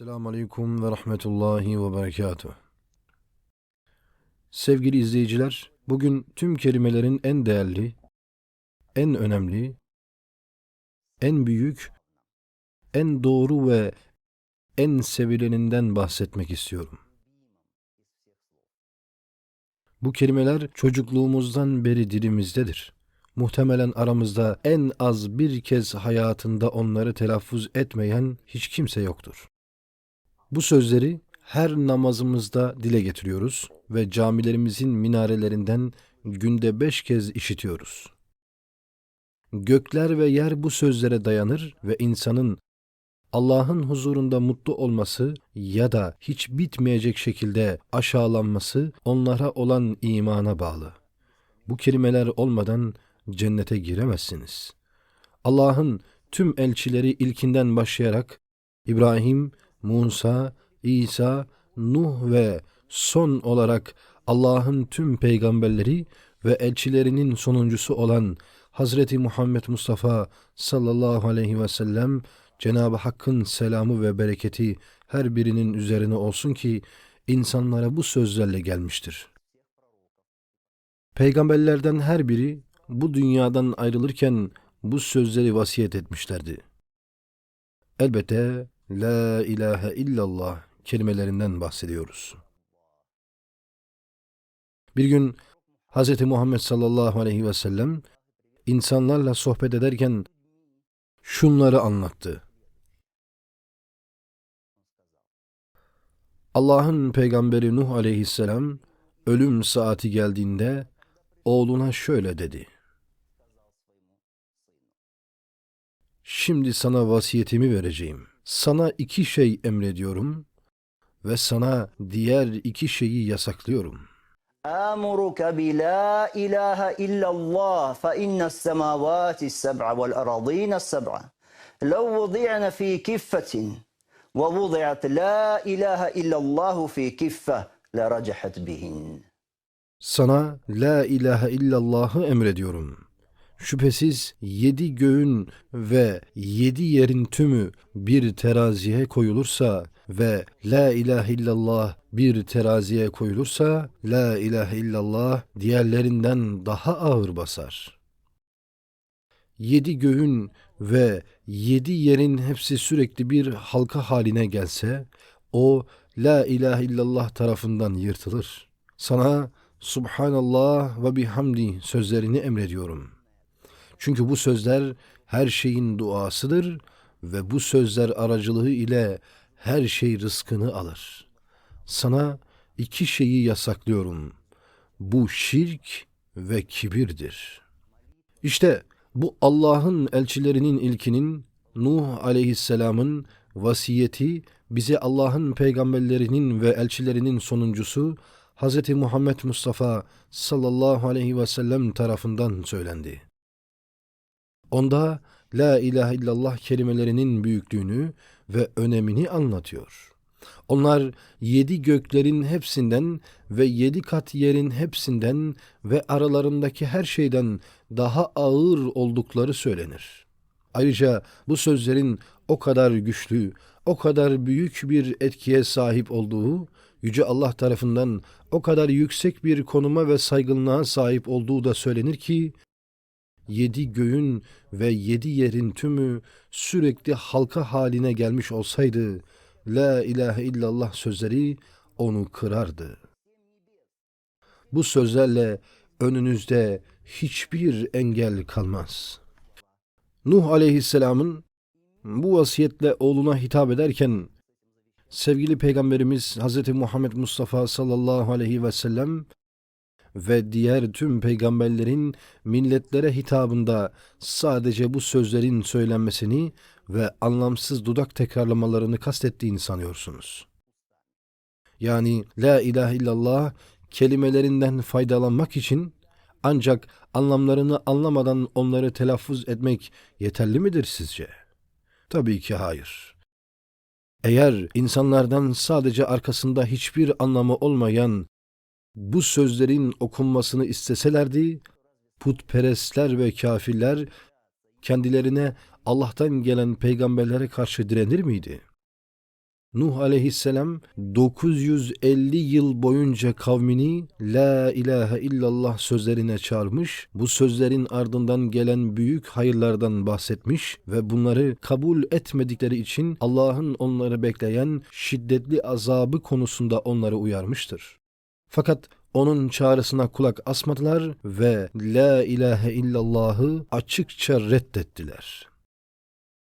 Selamun Aleyküm ve Rahmetullahi ve Berekatuhu. Sevgili izleyiciler, bugün tüm kelimelerin en değerli, en önemli, en büyük, en doğru ve en sevileninden bahsetmek istiyorum. Bu kelimeler çocukluğumuzdan beri dilimizdedir. Muhtemelen aramızda en az bir kez hayatında onları telaffuz etmeyen hiç kimse yoktur. Bu sözleri her namazımızda dile getiriyoruz ve camilerimizin minarelerinden günde beş kez işitiyoruz. Gökler ve yer bu sözlere dayanır ve insanın Allah'ın huzurunda mutlu olması ya da hiç bitmeyecek şekilde aşağılanması onlara olan imana bağlı. Bu kelimeler olmadan cennete giremezsiniz. Allah'ın tüm elçileri ilkinden başlayarak İbrahim, Musa, İsa, Nuh ve son olarak Allah'ın tüm peygamberleri ve elçilerinin sonuncusu olan Hazreti Muhammed Mustafa sallallahu aleyhi ve sellem Cenab-ı Hakk'ın selamı ve bereketi her birinin üzerine olsun ki insanlara bu sözlerle gelmiştir. Peygamberlerden her biri bu dünyadan ayrılırken bu sözleri vasiyet etmişlerdi. Elbette La ilahe illallah kelimelerinden bahsediyoruz. Bir gün Hz. Muhammed sallallahu aleyhi ve sellem insanlarla sohbet ederken şunları anlattı. Allah'ın peygamberi Nuh aleyhisselam ölüm saati geldiğinde oğluna şöyle dedi. Şimdi sana vasiyetimi vereceğim sana iki şey emrediyorum ve sana diğer iki şeyi yasaklıyorum. Amuruka bi la ilahe illallah fe innes semavati seb'a vel aradine seb'a. Lev vudi'ne fi kiffetin ve vudi'at la ilahe illallahu fi kiffe le racihet bihin. Sana la ilahe illallahı emrediyorum.'' Şüphesiz yedi göğün ve yedi yerin tümü bir teraziye koyulursa ve la ilahe illallah bir teraziye koyulursa la ilahe illallah diğerlerinden daha ağır basar. Yedi göğün ve yedi yerin hepsi sürekli bir halka haline gelse o la ilahe illallah tarafından yırtılır. Sana Subhanallah ve bihamdi sözlerini emrediyorum. Çünkü bu sözler her şeyin duasıdır ve bu sözler aracılığı ile her şey rızkını alır. Sana iki şeyi yasaklıyorum. Bu şirk ve kibirdir. İşte bu Allah'ın elçilerinin ilkinin Nuh aleyhisselamın vasiyeti bize Allah'ın peygamberlerinin ve elçilerinin sonuncusu Hz. Muhammed Mustafa sallallahu aleyhi ve sellem tarafından söylendi. Onda La ilahe illallah kelimelerinin büyüklüğünü ve önemini anlatıyor. Onlar yedi göklerin hepsinden ve yedi kat yerin hepsinden ve aralarındaki her şeyden daha ağır oldukları söylenir. Ayrıca bu sözlerin o kadar güçlü, o kadar büyük bir etkiye sahip olduğu, Yüce Allah tarafından o kadar yüksek bir konuma ve saygınlığa sahip olduğu da söylenir ki, yedi göğün ve yedi yerin tümü sürekli halka haline gelmiş olsaydı, La ilahe illallah sözleri onu kırardı. Bu sözlerle önünüzde hiçbir engel kalmaz. Nuh aleyhisselamın bu vasiyetle oğluna hitap ederken sevgili peygamberimiz Hz. Muhammed Mustafa sallallahu aleyhi ve sellem ve diğer tüm peygamberlerin milletlere hitabında sadece bu sözlerin söylenmesini ve anlamsız dudak tekrarlamalarını kastettiğini sanıyorsunuz. Yani la ilahe illallah kelimelerinden faydalanmak için ancak anlamlarını anlamadan onları telaffuz etmek yeterli midir sizce? Tabii ki hayır. Eğer insanlardan sadece arkasında hiçbir anlamı olmayan bu sözlerin okunmasını isteselerdi, putperestler ve kafirler kendilerine Allah'tan gelen peygamberlere karşı direnir miydi? Nuh aleyhisselam 950 yıl boyunca kavmini La ilahe illallah sözlerine çağırmış, bu sözlerin ardından gelen büyük hayırlardan bahsetmiş ve bunları kabul etmedikleri için Allah'ın onları bekleyen şiddetli azabı konusunda onları uyarmıştır. Fakat onun çağrısına kulak asmadılar ve La ilahe illallahı açıkça reddettiler.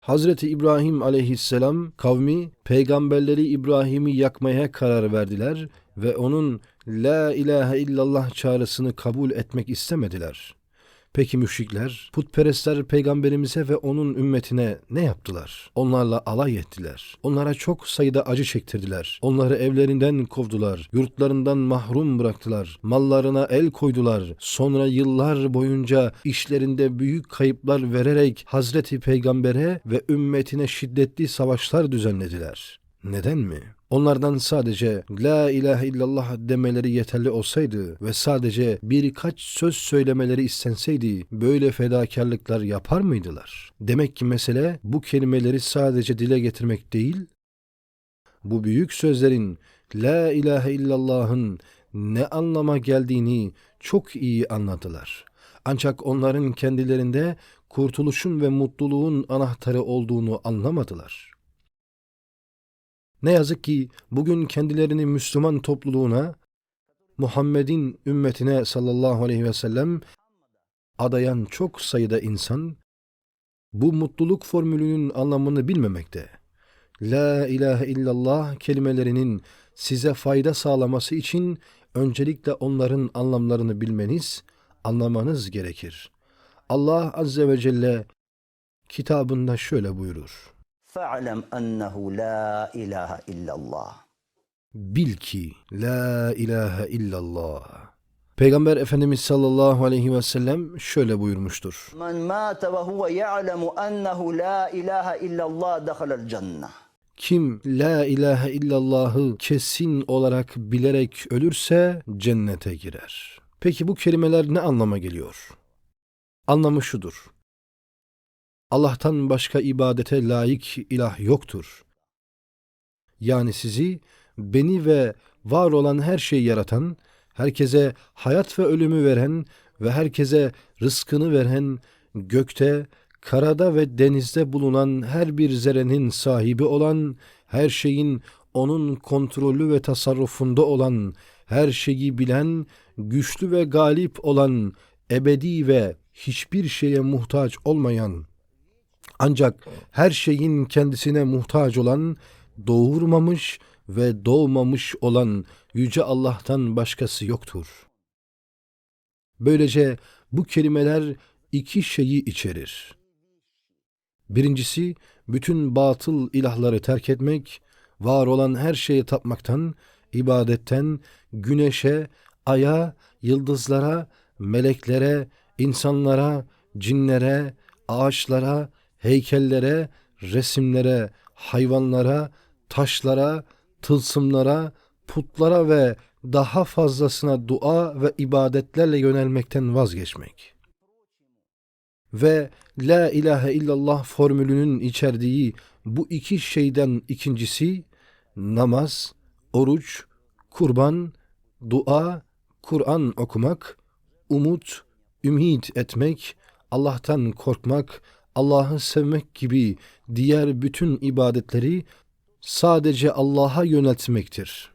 Hazreti İbrahim aleyhisselam kavmi peygamberleri İbrahim'i yakmaya karar verdiler ve onun La ilahe illallah çağrısını kabul etmek istemediler. Peki müşrikler, putperestler peygamberimize ve onun ümmetine ne yaptılar? Onlarla alay ettiler. Onlara çok sayıda acı çektirdiler. Onları evlerinden kovdular. Yurtlarından mahrum bıraktılar. Mallarına el koydular. Sonra yıllar boyunca işlerinde büyük kayıplar vererek Hazreti Peygamber'e ve ümmetine şiddetli savaşlar düzenlediler. Neden mi? Onlardan sadece La ilahe illallah demeleri yeterli olsaydı ve sadece birkaç söz söylemeleri istenseydi böyle fedakarlıklar yapar mıydılar? Demek ki mesele bu kelimeleri sadece dile getirmek değil, bu büyük sözlerin La ilahe illallah'ın ne anlama geldiğini çok iyi anladılar. Ancak onların kendilerinde kurtuluşun ve mutluluğun anahtarı olduğunu anlamadılar. Ne yazık ki bugün kendilerini Müslüman topluluğuna, Muhammed'in ümmetine sallallahu aleyhi ve sellem adayan çok sayıda insan, bu mutluluk formülünün anlamını bilmemekte. La ilahe illallah kelimelerinin size fayda sağlaması için öncelikle onların anlamlarını bilmeniz, anlamanız gerekir. Allah azze ve celle kitabında şöyle buyurur fa'lem ennehu la ilahe illallah. Bil ki la ilahe illallah. Peygamber Efendimiz sallallahu aleyhi ve sellem şöyle buyurmuştur. Men mâte ve huve ya'lemu ennehu la ilahe illallah dehalel cennah. Kim la ilahe illallahı kesin olarak bilerek ölürse cennete girer. Peki bu kelimeler ne anlama geliyor? Anlamı şudur. Allah'tan başka ibadete layık ilah yoktur. Yani sizi, beni ve var olan her şeyi yaratan, herkese hayat ve ölümü veren ve herkese rızkını veren, gökte, karada ve denizde bulunan her bir zerrenin sahibi olan, her şeyin onun kontrolü ve tasarrufunda olan, her şeyi bilen, güçlü ve galip olan, ebedi ve hiçbir şeye muhtaç olmayan, ancak her şeyin kendisine muhtaç olan, doğurmamış ve doğmamış olan Yüce Allah'tan başkası yoktur. Böylece bu kelimeler iki şeyi içerir. Birincisi, bütün batıl ilahları terk etmek, var olan her şeye tapmaktan, ibadetten, güneşe, aya, yıldızlara, meleklere, insanlara, cinlere, ağaçlara, heykellere, resimlere, hayvanlara, taşlara, tılsımlara, putlara ve daha fazlasına dua ve ibadetlerle yönelmekten vazgeçmek. Ve La ilahe illallah formülünün içerdiği bu iki şeyden ikincisi namaz, oruç, kurban, dua, Kur'an okumak, umut, ümit etmek, Allah'tan korkmak, Allah'ı sevmek gibi diğer bütün ibadetleri sadece Allah'a yöneltmektir.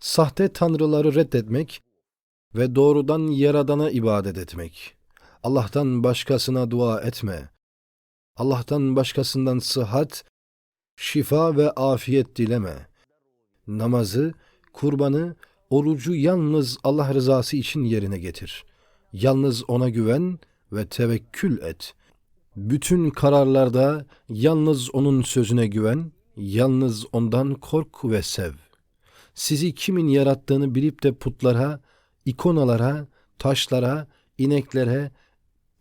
Sahte tanrıları reddetmek ve doğrudan Yaradan'a ibadet etmek. Allah'tan başkasına dua etme. Allah'tan başkasından sıhhat, şifa ve afiyet dileme. Namazı, kurbanı, orucu yalnız Allah rızası için yerine getir. Yalnız ona güven ve tevekkül et. Bütün kararlarda yalnız onun sözüne güven, yalnız ondan kork ve sev. Sizi kimin yarattığını bilip de putlara, ikonalara, taşlara, ineklere,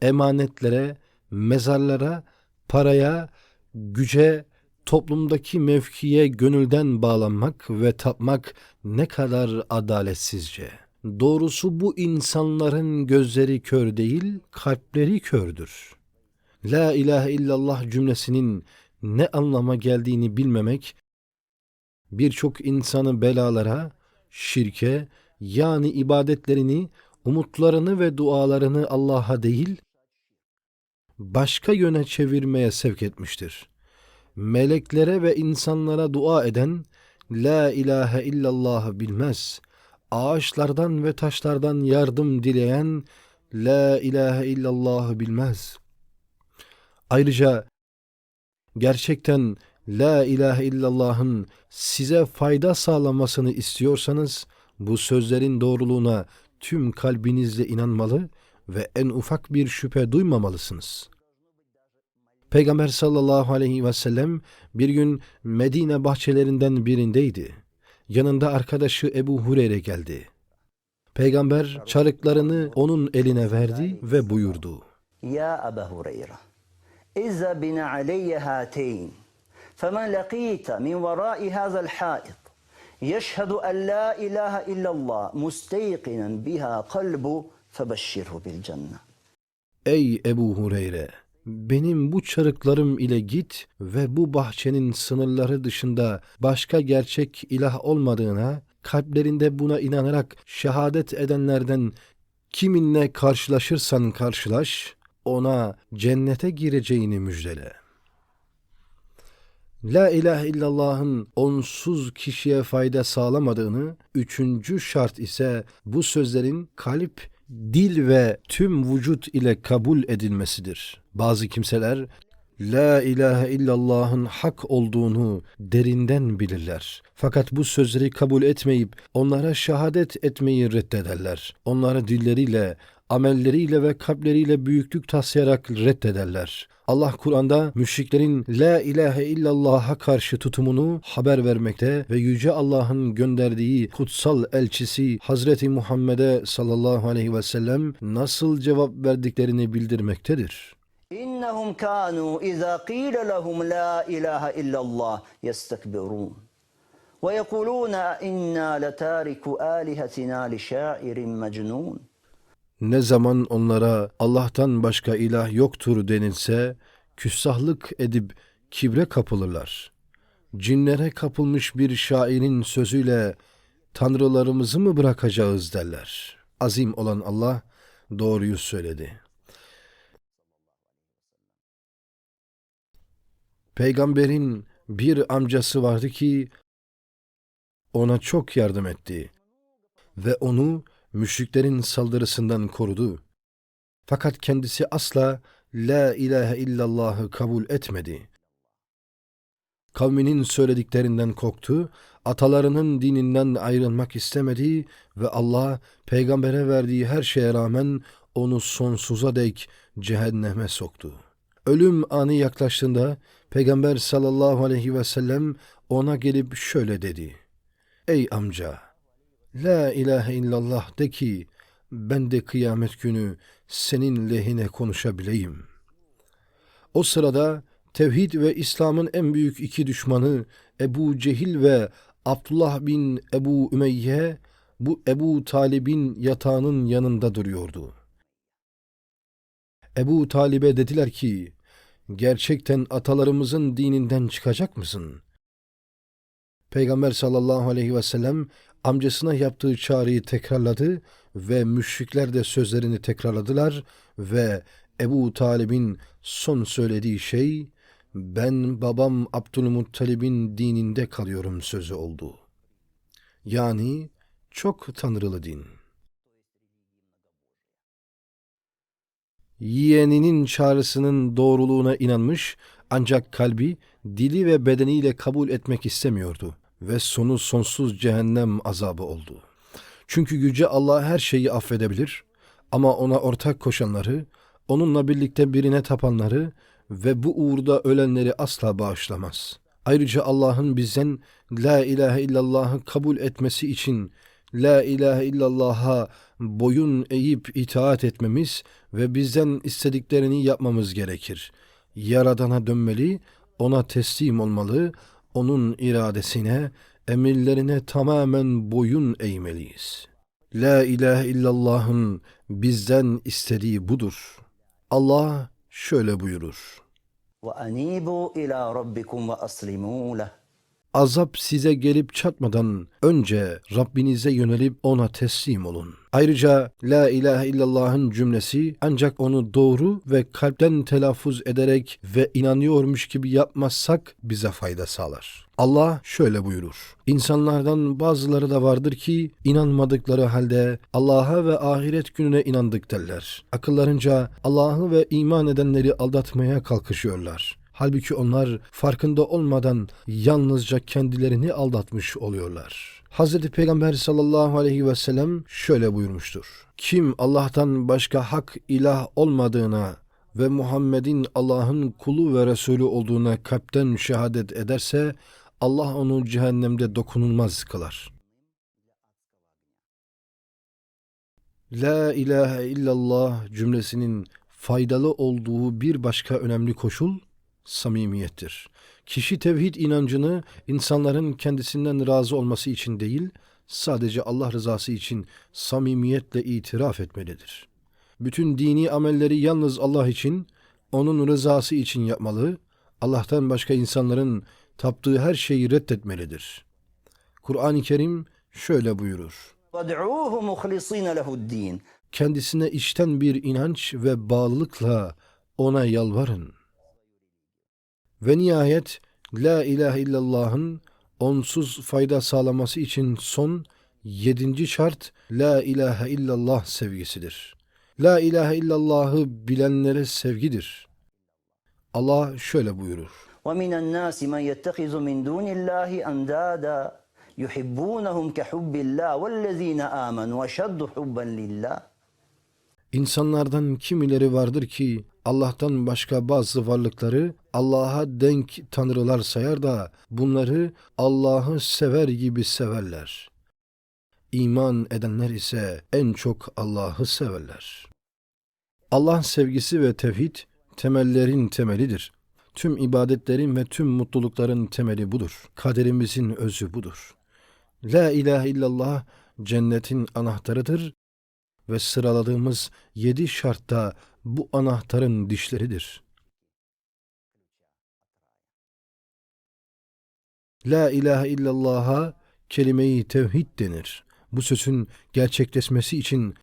emanetlere, mezarlara, paraya, güce, toplumdaki mevkiye gönülden bağlanmak ve tapmak ne kadar adaletsizce. Doğrusu bu insanların gözleri kör değil, kalpleri kördür. La ilahe illallah cümlesinin ne anlama geldiğini bilmemek birçok insanı belalara, şirke yani ibadetlerini, umutlarını ve dualarını Allah'a değil, başka yöne çevirmeye sevk etmiştir. Meleklere ve insanlara dua eden, La ilahe illallah bilmez. Ağaçlardan ve taşlardan yardım dileyen, La ilahe illallah bilmez. Ayrıca gerçekten La ilahe illallah'ın size fayda sağlamasını istiyorsanız bu sözlerin doğruluğuna tüm kalbinizle inanmalı ve en ufak bir şüphe duymamalısınız. Peygamber sallallahu aleyhi ve sellem bir gün Medine bahçelerinden birindeydi. Yanında arkadaşı Ebu Hureyre geldi. Peygamber çarıklarını onun eline verdi ve buyurdu. Ya Ebu Hureyre İzza bina aleyye hâteyn. Femen lakîte min verâi hâzel hâit. Yeşhedü en la ilahe illallah musteyqinen biha kalbu febeşşirhu bil cennet. Ey Ebu Hureyre! Benim bu çarıklarım ile git ve bu bahçenin sınırları dışında başka gerçek ilah olmadığına, kalplerinde buna inanarak şehadet edenlerden kiminle karşılaşırsan karşılaş, ona cennete gireceğini müjdele. La ilahe illallah'ın onsuz kişiye fayda sağlamadığını, üçüncü şart ise bu sözlerin kalp, dil ve tüm vücut ile kabul edilmesidir. Bazı kimseler La ilahe illallah'ın hak olduğunu derinden bilirler. Fakat bu sözleri kabul etmeyip onlara şehadet etmeyi reddederler. Onları dilleriyle, amelleriyle ve kalpleriyle büyüklük taslayarak reddederler. Allah Kur'an'da müşriklerin La ilahe illallah'a karşı tutumunu haber vermekte ve Yüce Allah'ın gönderdiği kutsal elçisi Hazreti Muhammed'e sallallahu aleyhi ve sellem nasıl cevap verdiklerini bildirmektedir. إنهم كانوا إذا قيل لهم لا إله إلا الله يستكبرون ويقولون إنا لتارك آلهتنا لشاعر مجنون ne zaman onlara Allah'tan başka ilah yoktur denilse, küstahlık edip kibre kapılırlar. Cinlere kapılmış bir şairin sözüyle tanrılarımızı mı bırakacağız derler. Azim olan Allah doğruyu söyledi. Peygamberin bir amcası vardı ki ona çok yardım etti ve onu müşriklerin saldırısından korudu. Fakat kendisi asla La ilahe illallah'ı kabul etmedi. Kavminin söylediklerinden korktu, atalarının dininden ayrılmak istemedi ve Allah peygambere verdiği her şeye rağmen onu sonsuza dek cehenneme soktu. Ölüm anı yaklaştığında Peygamber sallallahu aleyhi ve sellem ona gelip şöyle dedi. Ey amca! La ilahe illallah de ki ben de kıyamet günü senin lehine konuşabileyim. O sırada tevhid ve İslam'ın en büyük iki düşmanı Ebu Cehil ve Abdullah bin Ebu Ümeyye bu Ebu Talib'in yatağının yanında duruyordu. Ebu Talib'e dediler ki, gerçekten atalarımızın dininden çıkacak mısın? Peygamber sallallahu aleyhi ve sellem amcasına yaptığı çağrıyı tekrarladı ve müşrikler de sözlerini tekrarladılar ve Ebu Talib'in son söylediği şey ben babam Abdülmuttalib'in dininde kalıyorum sözü oldu. Yani çok tanrılı din. Yeğeninin çağrısının doğruluğuna inanmış ancak kalbi, dili ve bedeniyle kabul etmek istemiyordu ve sonu sonsuz cehennem azabı oldu. Çünkü Yüce Allah her şeyi affedebilir ama ona ortak koşanları, onunla birlikte birine tapanları ve bu uğurda ölenleri asla bağışlamaz. Ayrıca Allah'ın bizden La ilahe illallah'ı kabul etmesi için La ilahe illallah'a boyun eğip itaat etmemiz ve bizden istediklerini yapmamız gerekir. Yaradana dönmeli, ona teslim olmalı, onun iradesine, emirlerine tamamen boyun eğmeliyiz. La ilahe illallah'ın bizden istediği budur. Allah şöyle buyurur. وأنيبوا إلى ربكم وأسلموا له azap size gelip çatmadan önce Rabbinize yönelip ona teslim olun. Ayrıca La ilahe illallah'ın cümlesi ancak onu doğru ve kalpten telaffuz ederek ve inanıyormuş gibi yapmazsak bize fayda sağlar. Allah şöyle buyurur. İnsanlardan bazıları da vardır ki inanmadıkları halde Allah'a ve ahiret gününe inandık derler. Akıllarınca Allah'ı ve iman edenleri aldatmaya kalkışıyorlar. Halbuki onlar farkında olmadan yalnızca kendilerini aldatmış oluyorlar. Hazreti Peygamber sallallahu aleyhi ve sellem şöyle buyurmuştur. Kim Allah'tan başka hak ilah olmadığına ve Muhammed'in Allah'ın kulu ve Resulü olduğuna kalpten şehadet ederse Allah onu cehennemde dokunulmaz kılar. La ilahe illallah cümlesinin faydalı olduğu bir başka önemli koşul samimiyettir. Kişi tevhid inancını insanların kendisinden razı olması için değil, sadece Allah rızası için samimiyetle itiraf etmelidir. Bütün dini amelleri yalnız Allah için, onun rızası için yapmalı, Allah'tan başka insanların taptığı her şeyi reddetmelidir. Kur'an-ı Kerim şöyle buyurur. Kendisine içten bir inanç ve bağlılıkla ona yalvarın. Ve nihayet La ilahe illallah'ın onsuz fayda sağlaması için son yedinci şart La ilahe illallah sevgisidir. La ilahe illallah'ı bilenlere sevgidir. Allah şöyle buyurur. وَمِنَ النَّاسِ مَنْ يَتَّخِذُ مِنْ دُونِ اللّٰهِ أَنْدَادًا يُحِبُّونَهُمْ كَحُبِّ اللّٰهِ وَالَّذ۪ينَ آمَنُوا وَشَدُّ حُبًّا لِلّٰهِ İnsanlardan kimileri vardır ki Allah'tan başka bazı varlıkları Allah'a denk tanrılar sayar da bunları Allah'ı sever gibi severler. İman edenler ise en çok Allah'ı severler. Allah sevgisi ve tevhid temellerin temelidir. Tüm ibadetlerin ve tüm mutlulukların temeli budur. Kaderimizin özü budur. La ilahe illallah cennetin anahtarıdır ve sıraladığımız yedi şartta bu anahtarın dişleridir. La ilahe illallah'a kelimeyi tevhid denir. Bu sözün gerçekleşmesi için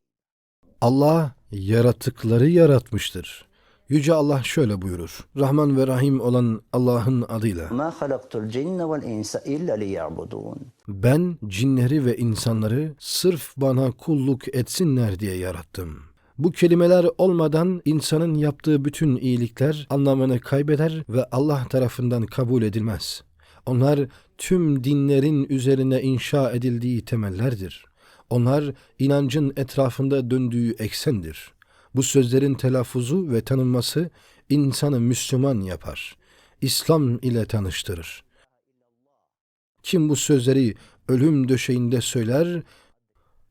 Allah yaratıkları yaratmıştır. Yüce Allah şöyle buyurur. Rahman ve Rahim olan Allah'ın adıyla. Ben cinleri ve insanları sırf bana kulluk etsinler diye yarattım. Bu kelimeler olmadan insanın yaptığı bütün iyilikler anlamını kaybeder ve Allah tarafından kabul edilmez. Onlar tüm dinlerin üzerine inşa edildiği temellerdir. Onlar inancın etrafında döndüğü eksendir. Bu sözlerin telaffuzu ve tanınması insanı Müslüman yapar. İslam ile tanıştırır. Kim bu sözleri ölüm döşeğinde söyler,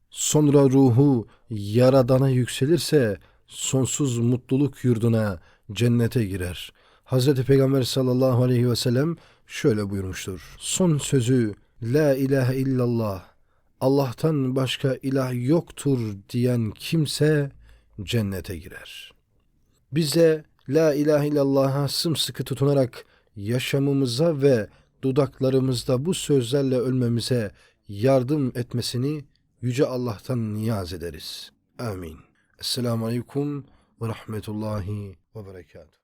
sonra ruhu Yaradan'a yükselirse sonsuz mutluluk yurduna, cennete girer. Hazreti Peygamber sallallahu aleyhi ve sellem şöyle buyurmuştur. Son sözü La ilahe illallah, Allah'tan başka ilah yoktur diyen kimse cennete girer. Biz de La ilahe illallah'a sımsıkı tutunarak yaşamımıza ve dudaklarımızda bu sözlerle ölmemize yardım etmesini Yüce Allah'tan niyaz ederiz. Amin. Esselamu Aleyküm ve Rahmetullahi ve Berekatuhu.